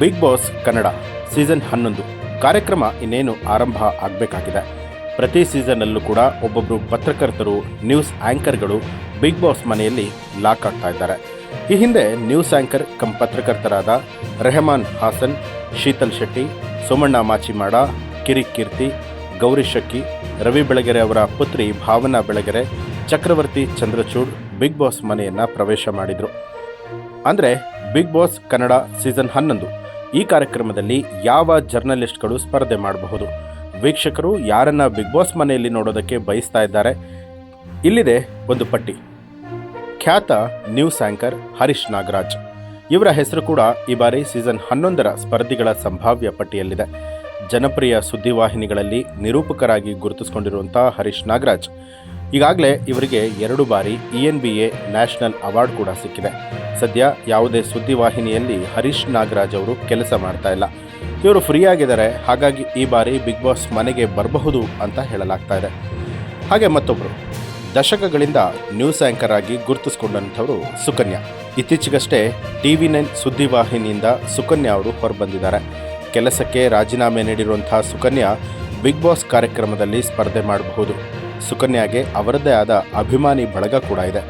Big Boss Kannada season ಹನ್ನೊಂದು ಕಾರ್ಯಕ್ರಮ ಇನ್ನೇನು ಆರಂಭ ಆಗಬೇಕಾಗಿದೆ. ಪ್ರತಿ ಸೀಸನ್ನಲ್ಲೂ ಕೂಡ ಒಬ್ಬೊಬ್ಬರು ಪತ್ರಕರ್ತರು, ನ್ಯೂಸ್ ಆ್ಯಂಕರ್ಗಳು ಬಿಗ್ ಬಾಸ್ ಮನೆಯಲ್ಲಿ ಲಾಕ್ ಆಗ್ತಾ ಇದ್ದಾರೆ. ಈ ಹಿಂದೆ ನ್ಯೂಸ್ ಆ್ಯಂಕರ್ ಕಂ ಪತ್ರಕರ್ತರಾದ ರೆಹಮಾನ್ ಹಾಸನ್, ಶೀತಲ್ ಶೆಟ್ಟಿ, ಸೋಮಣ್ಣ ಮಾಚಿಮಾಡ ಕಿರಿ ಕೀರ್ತಿ, ಗೌರಿ ಶಕ್ಕಿ, ರವಿ ಬೆಳಗೆರೆ ಅವರ ಪುತ್ರಿ ಭಾವನಾ ಬೆಳಗೆರೆ, ಚಕ್ರವರ್ತಿ ಚಂದ್ರಚೂಡ್ ಬಿಗ್ ಬಾಸ್ ಮನೆಯನ್ನು ಪ್ರವೇಶ ಮಾಡಿದರು. ಅಂದರೆ ಬಿಗ್ ಬಾಸ್ ಕನ್ನಡ ಸೀಸನ್ ಹನ್ನೊಂದು ಈ ಕಾರ್ಯಕ್ರಮದಲ್ಲಿ ಯಾವ ಜರ್ನಲಿಸ್ಟ್ಗಳು ಸ್ಪರ್ಧೆ ಮಾಡಬಹುದು? ವೀಕ್ಷಕರು ಯಾರನ್ನ ಬಿಗ್ ಬಾಸ್ ಮನೆಯಲ್ಲಿ ನೋಡೋದಕ್ಕೆ ಬಯಸ್ತಾ ಇದ್ದಾರೆ? ಇಲ್ಲಿದೆ ಒಂದು ಪಟ್ಟಿ. ಖ್ಯಾತ ನ್ಯೂಸ್ ಆಂಕರ್ ಹರೀಶ್ ನಾಗರಾಜ್. ಇವರ ಹೆಸರು ಕೂಡ ಈ ಬಾರಿ ಸೀಸನ್ ಹನ್ನೊಂದರ ಸ್ಪರ್ಧಿಗಳ ಸಂಭಾವ್ಯ ಪಟ್ಟಿಯಲ್ಲಿದೆ. ಜನಪ್ರಿಯ ಸುದ್ದಿವಾಹಿನಿಗಳಲ್ಲಿ ನಿರೂಪಕರಾಗಿ ಗುರುತಿಸಿಕೊಂಡಿರುವಂಥ ಹರೀಶ್ ನಾಗರಾಜ್. ಈಗಾಗಲೇ ಇವರಿಗೆ ಎರಡು ಬಾರಿ E N B A national award ಕೂಡ ಸಿಕ್ಕಿದೆ. ಸದ್ಯ ಯಾವುದೇ ಸುದ್ದಿವಾಹಿನಿಯಲ್ಲಿ ಹರೀಶ್ ನಾಗರಾಜ್ ಅವರು ಕೆಲಸ ಮಾಡ್ತಾ ಇಲ್ಲ. ಇವರು ಫ್ರೀ ಆಗಿದ್ದಾರೆ, ಹಾಗಾಗಿ ಈ ಬಾರಿ ಬಿಗ್ ಬಾಸ್ ಮನೆಗೆ ಬರಬಹುದು ಅಂತ ಹೇಳಲಾಗ್ತಾ ಇದೆ. ಹಾಗೆ ಮತ್ತೊಬ್ಬರು ದಶಕಗಳಿಂದ ನ್ಯೂಸ್ ಆ್ಯಂಕರ್ ಆಗಿ ಗುರುತಿಸಿಕೊಂಡಂಥವರು ಸುಕನ್ಯಾ. ಇತ್ತೀಚೆಗಷ್ಟೇ ಟಿ ವಿ ನೈನ್ ಸುದ್ದಿವಾಹಿನಿಯಿಂದ ಸುಕನ್ಯಾ ಅವರು ಹೊರಬಂದಿದ್ದಾರೆ. ಕೆಲಸಕ್ಕೆ ರಾಜೀನಾಮೆ ನೀಡಿರುವಂತಹ ಸುಕನ್ಯಾ ಬಿಗ್ ಬಾಸ್ ಕಾರ್ಯಕ್ರಮದಲ್ಲಿ ಸ್ಪರ್ಧೆ ಮಾಡಬಹುದು. ಸುಕನ್ಯಾಗೆ ಅವರದ್ದೇ ಆದ ಅಭಿಮಾನಿ ಬಳಗ ಕೂಡ ಇದೆ.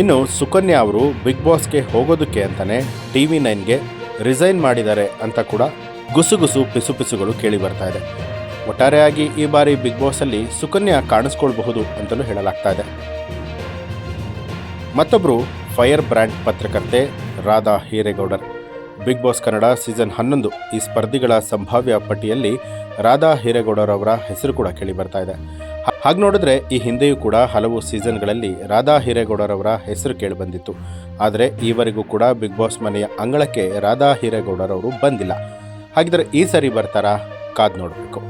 ಇನ್ನು ಸುಕನ್ಯಾ ಅವರು ಬಿಗ್ ಬಾಸ್ಗೆ ಹೋಗೋದಕ್ಕೆ ಅಂತಾನೆ ಟಿ ವಿ ನೈನ್ಗೆ ರಿಸೈನ್ ಮಾಡಿದ್ದಾರೆ ಅಂತ ಕೂಡ ಗುಸುಗುಸು ಪಿಸುಪಿಸುಗಳು ಕೇಳಿ ಬರ್ತಾ ಇದೆ. ಒಟ್ಟಾರೆಯಾಗಿ ಈ ಬಾರಿ ಬಿಗ್ ಬಾಸಲ್ಲಿ ಸುಕನ್ಯಾ ಕಾಣಿಸ್ಕೊಳ್ಬಹುದು ಅಂತಲೂ ಹೇಳಲಾಗ್ತಾ ಇದೆ. ಮತ್ತೊಬ್ಬರು ಫೈರ್ ಬ್ರ್ಯಾಂಡ್ ಪತ್ರಕರ್ತೆ Radha Hiregowdar. Bigg Boss Kannada season ಹನ್ನೊಂದು ಈ ಸ್ಪರ್ಧಿಗಳ ಸಂಭಾವ್ಯ ಪಟ್ಟಿಯಲ್ಲಿ ರಾಧಾ ಹೀರೇಗೌಡರವರ ಹೆಸರು ಕೂಡ ಕೇಳಿ ಬರ್ತಾ ಇದೆ. ಹಾಗೆ ನೋಡಿದ್ರೆ ಈ ಹಿಂದೆಯೂ ಕೂಡ ಹಲವು ಸೀಸನ್ಗಳಲ್ಲಿ ರಾಧಾ ಹೀರೇಗೌಡರವರ ಹೆಸರು ಕೇಳಿ ಬಂದಿತ್ತು. ಆದರೆ ಈವರೆಗೂ ಕೂಡ ಬಿಗ್ ಬಾಸ್ ಮನೆಯ ಅಂಗಳಕ್ಕೆ ರಾಧಾ ಹೀರೇಗೌಡರವರು ಬಂದಿಲ್ಲ. ಹಾಗಿದ್ರೆ ಈ ಸರಿ ಬರ್ತಾರಾ? ಕಾದ್ ನೋಡಬೇಕು.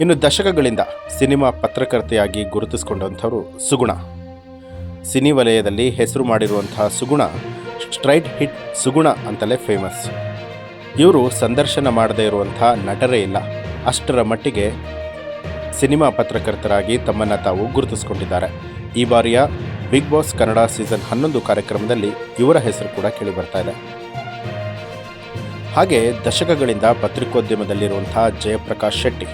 ಇನ್ನು ದಶಕಗಳಿಂದ ಸಿನಿಮಾ ಪತ್ರಕರ್ತೆಯಾಗಿ ಗುರುತಿಸಿಕೊಂಡಂಥವರು ಸುಗುಣ. ಸಿನಿ ವಲಯದಲ್ಲಿ ಹೆಸರು ಮಾಡಿರುವಂತಹ ಸುಗುಣ ಸ್ಟ್ರೈಟ್ ಹಿಟ್ ಸುಗುಣ ಅಂತಲೇ ಫೇಮಸ್. ಇವರು ಸಂದರ್ಶನ ಮಾಡದೇ ಇರುವಂಥ ನಟರೇ ಇಲ್ಲ. ಅಷ್ಟರ ಮಟ್ಟಿಗೆ ಸಿನಿಮಾ ಪತ್ರಕರ್ತರಾಗಿ ತಮ್ಮನ್ನು ತಾವು ಗುರುತಿಸಿಕೊಂಡಿದ್ದಾರೆ. ಈ ಬಾರಿಯ ಬಿಗ್ ಬಾಸ್ ಕನ್ನಡ ಸೀಸನ್ ಹನ್ನೊಂದು ಕಾರ್ಯಕ್ರಮದಲ್ಲಿ ಇವರ ಹೆಸರು ಕೂಡ ಕೇಳಿ ಬರ್ತಾ ಇದೆ. ಹಾಗೆ ದಶಕಗಳಿಂದ ಪತ್ರಿಕೋದ್ಯಮದಲ್ಲಿರುವಂತಹ ಜಯಪ್ರಕಾಶ್ ಶೆಟ್ಟಿ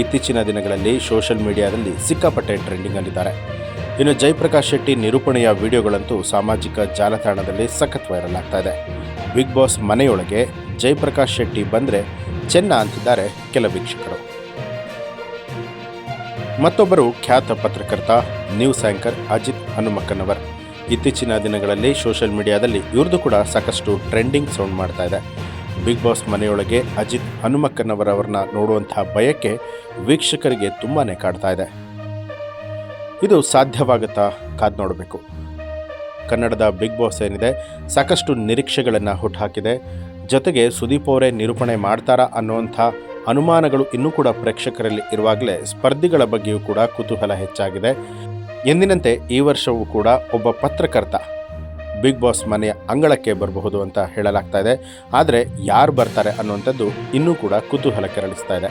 ಇತ್ತೀಚಿನ ದಿನಗಳಲ್ಲಿ ಸೋಷಲ್ ಮೀಡಿಯಾದಲ್ಲಿ ಸಿಕ್ಕಾಪಟ್ಟೆ ಟ್ರೆಂಡಿಂಗಲ್ಲಿದ್ದಾರೆ. ಇನ್ನು ಜಯಪ್ರಕಾಶ್ ಶೆಟ್ಟಿ ನಿರೂಪಣೆಯ ವಿಡಿಯೋಗಳಂತೂ ಸಾಮಾಜಿಕ ಜಾಲತಾಣದಲ್ಲಿ ಸಖತ್ ವೈರಲ್ ಆಗ್ತಾ ಇದೆ. ಬಿಗ್ ಬಾಸ್ ಮನೆಯೊಳಗೆ ಜಯಪ್ರಕಾಶ್ ಶೆಟ್ಟಿ ಬಂದರೆ ಚೆನ್ನ ಅಂತಿದ್ದಾರೆ ಕೆಲ ವೀಕ್ಷಕರು. ಮತ್ತೊಬ್ಬರು ಖ್ಯಾತ ಪತ್ರಕರ್ತ ನ್ಯೂಸ್ ಆ್ಯಂಕರ್ ಅಜಿತ್ ಹನುಮಕ್ಕನವರ್. ಇತ್ತೀಚಿನ ದಿನಗಳಲ್ಲಿ ಸೋಷಿಯಲ್ ಮೀಡಿಯಾದಲ್ಲಿ ಇವ್ರದ್ದು ಕೂಡ ಸಾಕಷ್ಟು ಟ್ರೆಂಡಿಂಗ್ ಸೌಂಡ್ ಮಾಡ್ತಾ ಇದೆ. ಬಿಗ್ ಬಾಸ್ ಮನೆಯೊಳಗೆ ಅಜಿತ್ ಹನುಮಕ್ಕನವರವ್ರನ್ನ ನೋಡುವಂತಹ ಭಯಕ್ಕೆ ವೀಕ್ಷಕರಿಗೆ ತುಂಬಾ ಕಾಡ್ತಾ ಇದೆ. ಇದು ಸಾಧ್ಯವಾಗುತ್ತಾ ಕಾದ್ ನೋಡಬೇಕು. ಕನ್ನಡದ ಬಿಗ್ ಬಾಸ್ ಏನಿದೆ, ಸಾಕಷ್ಟು ನಿರೀಕ್ಷೆಗಳನ್ನು ಹುಟ್ಟುಹಾಕಿದೆ ಜೊತೆಗೆ ಸುದೀಪ್ ಅವರೇ ನಿರೂಪಣೆ ಮಾಡ್ತಾರಾ ಅನ್ನುವಂಥ ಅನುಮಾನಗಳು ಇನ್ನೂ ಕೂಡ ಪ್ರೇಕ್ಷಕರಲ್ಲಿ ಇರುವಾಗಲೇ ಸ್ಪರ್ಧಿಗಳ ಬಗ್ಗೆಯೂ ಕೂಡ ಕುತೂಹಲ ಹೆಚ್ಚಾಗಿದೆ. ಎಂದಿನಂತೆ ಈ ವರ್ಷವೂ ಕೂಡ ಒಬ್ಬ ಪತ್ರಕರ್ತ ಬಿಗ್ ಬಾಸ್ ಮನೆಯ ಅಂಗಳಕ್ಕೆ ಬರಬಹುದು ಅಂತ ಹೇಳಲಾಗ್ತಾ ಇದೆ. ಆದರೆ ಯಾರು ಬರ್ತಾರೆ ಅನ್ನುವಂಥದ್ದು ಇನ್ನೂ ಕೂಡ ಕುತೂಹಲ ಕೆರಳಿಸ್ತಾ ಇದೆ.